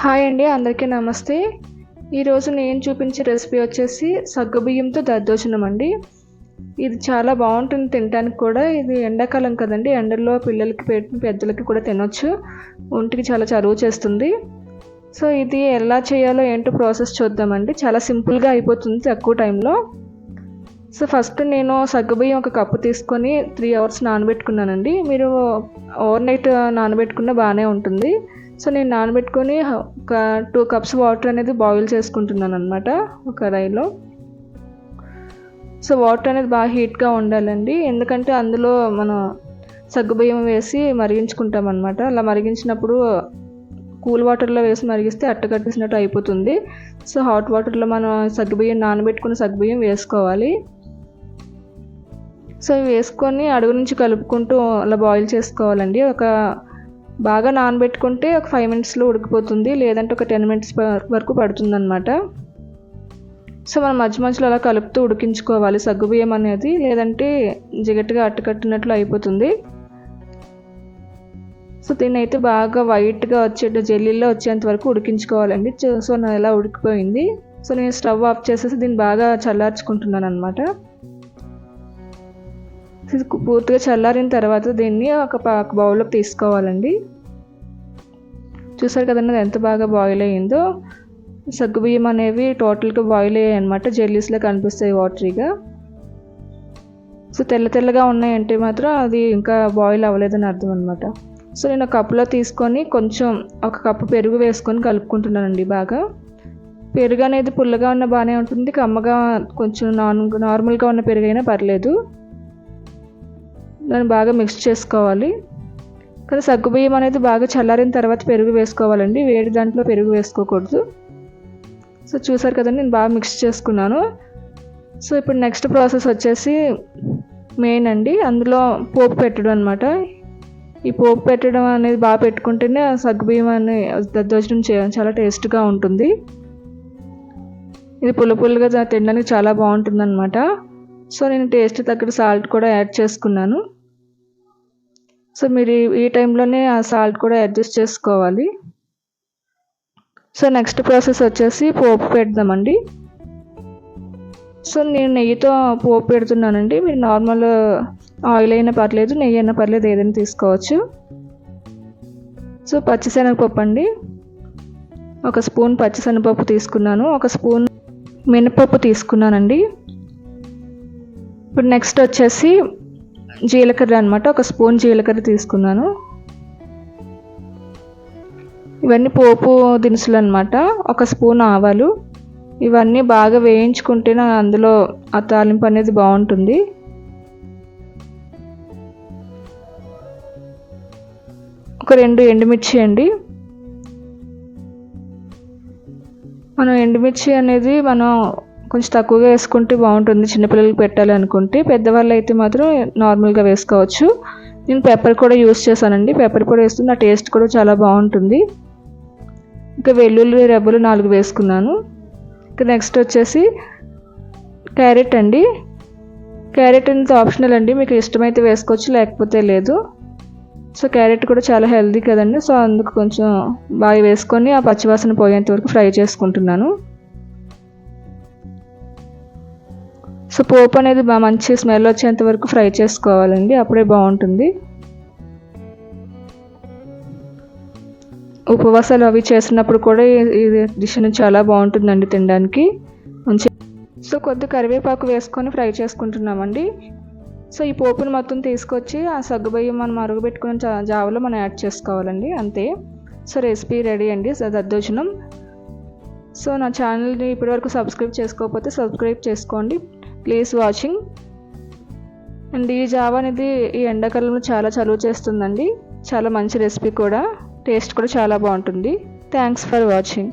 Hi అండి అందరికీ నమస్తే. ఈరోజు నేను చూపించే రెసిపీ వచ్చేసి సగ్గుబియ్యంతో దద్దోజనం అండి. ఇది చాలా బాగుంటుంది తినడానికి కూడా. ఇది ఎండాకాలం కదండి ఎండల్లో పిల్లలకి పెద్దలకి కూడా తినొచ్చు. ఒంటికి చాలా చరువు చేస్తుంది. సో ఇది ఎలా చేయాలో ఏంటో ప్రాసెస్ చూద్దామండి. చాలా సింపుల్గా అయిపోతుంది తక్కువ టైంలో. సో ఫస్ట్ నేను సగ్గుబియ్యం ఒక కప్పు తీసుకొని త్రీ అవర్స్ నానబెట్టుకున్నానండి. మీరు ఓవర్ నైట్ నానబెట్టుకున్న బాగానే ఉంటుంది. సో నేను నానబెట్టుకొని ఒక టూ కప్స్ వాటర్ అనేది బాయిల్ చేసుకుంటున్నాను అనమాట ఒక కడాయిలో సో వాటర్ అనేది బాగా హీట్గా ఉండాలండి. ఎందుకంటే అందులో మనం సగ్గుబియ్యం వేసి మరిగించుకుంటాం అనమాట అలా మరిగించినప్పుడు కూల్ వాటర్లో వేసి మరిగిస్తే అట్టకట్టేసినట్టు అయిపోతుంది. సో హాట్ వాటర్లో మనం సగ్గుబియ్యం నానబెట్టుకున్న సగ్గుబియ్యం వేసుకోవాలి. సో వేసుకొని అడుగు నుంచి కలుపుకుంటూ అలా బాయిల్ చేసుకోవాలండి. ఒక బాగా నానబెట్టుకుంటే ఒక ఫైవ్ మినిట్స్లో ఉడికిపోతుంది లేదంటే ఒక టెన్ మినిట్స్ వరకు పడుతుంది అనమాట సో మనం మధ్య మధ్యలో అలా కలుపుతూ ఉడికించుకోవాలి. సగ్గుబియ్యం అనేది లేదంటే జిగట్టుగా అట్టకట్టినట్లు అయిపోతుంది. సో దీన్ని అయితే బాగా వైట్గా వచ్చేట జెల్లీలో వచ్చేంత వరకు ఉడికించుకోవాలండి. సో నా ఎలా ఉడికిపోయింది. సో నేను స్టవ్ ఆఫ్ చేసేసి దీన్ని బాగా చల్లార్చుకుంటున్నాను అనమాట పూర్తిగా చల్లారిన తర్వాత దీన్ని ఒక పా- బౌల్లోకి తీసుకోవాలండి. చూసారు కదండి ఎంత బాగా బాయిల్ అయ్యిందో. సగ్గుబియ్యం అనేవి టోటల్గా బాయిల్ అయ్యాయి అనమాట జెల్లీస్లో కనిపిస్తాయి వాటరీగా. సో తెల్ల తెల్లగా ఉన్నాయంటే మాత్రం అది ఇంకా బాయిల్ అవ్వలేదని అర్థం అనమాట సో నేను కప్పులో తీసుకొని కొంచెం ఒక కప్పు పెరుగు వేసుకొని కలుపుకుంటున్నానండి బాగా. పెరుగు అనేది పుల్లగా ఉన్న బాగానే ఉంటుంది కమ్మగా కొంచెం నాన్ నార్మల్గా ఉన్న పెరుగు అయినా పర్లేదు. దాన్ని బాగా మిక్స్ చేసుకోవాలి. కానీ సగ్గుబియ్యం అనేది బాగా చల్లారిన తర్వాత పెరుగు వేసుకోవాలండి. వేడి దాంట్లో పెరుగు వేసుకోకూడదు. సో చూసారు కదండి నేను బాగా మిక్స్ చేసుకున్నాను. సో ఇప్పుడు నెక్స్ట్ ప్రాసెస్ వచ్చేసి మెయిన్ అండి. అందులో పోపు పెట్టడం అనమాట ఈ పోపు పెట్టడం అనేది బాగా పెట్టుకుంటేనే ఆ సగ్గుబియ్యం అనే దద్దోజనం చే- చాలా టేస్ట్గా ఉంటుంది. ఇది పుల్ల పుల్లగా తినడానికి చాలా బాగుంటుంది అనమాట సో నేను టేస్ట్ తగ్గట్టు సాల్ట్ కూడా యాడ్ చేసుకున్నాను. సో మీరు ఈ- టైంలోనే ఆ సాల్ట్ కూడా అడ్జస్ట్ చేసుకోవాలి. సో నెక్స్ట్ ప్రాసెస్ వచ్చేసి పోపు పెడదామండి. సో నేను నెయ్యితో పోపు పెడుతున్నానండి. మీరు నార్మల్ ఆయిల్ అయినా పర్లేదు నెయ్యి అయినా పర్లేదు ఏదైనా తీసుకోవచ్చు. సో పచ్చిశనగపప్పు అండి. ఒక స్పూన్ పచ్చిశనగపప్పు తీసుకున్నాను. ఒక స్పూన్ మినపప్పు తీసుకున్నానండి. ఇప్పుడు నెక్స్ట్ వచ్చేసి జీలకర్ర అనమాట ఒక స్పూన్ జీలకర్ర తీసుకున్నాను. ఇవన్నీ పోపు దినుసులు అనమాట ఒక స్పూన్ ఆవాలు. ఇవన్నీ బాగా వేయించుకుంటేనే అందులో ఆ తాలింపు అనేది బాగుంటుంది. ఒక రెండు ఎండుమిర్చి అండి. మనం ఎండుమిర్చి అనేది మనం కొంచెం తక్కువగా వేసుకుంటే బాగుంటుంది. చిన్నపిల్లలకి పెట్టాలనుకుంటే పెద్దవాళ్ళు అయితే మాత్రం నార్మల్గా వేసుకోవచ్చు. నేను పెప్పర్ కూడా యూస్ చేశానండి. పెప్పర్ కూడా వేస్తుంది నా టేస్ట్ కూడా చాలా బాగుంటుంది. ఇంకా వెల్లుల్లి రెబ్బలు నాలుగు వేసుకున్నాను. ఇంకా నెక్స్ట్ వచ్చేసి క్యారెట్ అండి. క్యారెట్ అనేది ఆప్షనల్ అండి. మీకు ఇష్టమైతే వేసుకోవచ్చు లేకపోతే లేదు. సో క్యారెట్ కూడా చాలా హెల్దీ కదండి. సో అందుకు కొంచెం బాగా వేసుకొని ఆ పచ్చివాసన పోయేంత వరకు ఫ్రై చేసుకుంటున్నాను. సో పోపు అనేది మంచి స్మెల్ వచ్చేంత వరకు ఫ్రై చేసుకోవాలండి అప్పుడే బాగుంటుంది. ఉపవాసాలు అవి చేసినప్పుడు కూడా ఈ- డిష్ అనేది చాలా బాగుంటుందండి తినడానికి. మంచి సో కొద్ది కరివేపాకు వేసుకొని ఫ్రై చేసుకుంటున్నామండి. సో ఈ పోపుని మొత్తం తీసుకొచ్చి ఆ సగ్గుబియ్యం మనం మరుగుపెట్టుకున్న జావలో మనం యాడ్ చేసుకోవాలండి అంతే. సో రెసిపీ రెడీ అండి సో దద్దోజనం. సో నా ఛానల్ని ఇప్పటివరకు సబ్స్క్రైబ్ చేసుకోకపోతే సబ్స్క్రైబ్ చేసుకోండి. Please watching. అండ్ ఈ జావ అనేది ఈ ఎండాకాలంలో చాలా చలువ చేస్తుందండి. చాలా మంచి రెసిపీ కూడా. టేస్ట్ కూడా చాలా బాగుంటుంది. Thanks for watching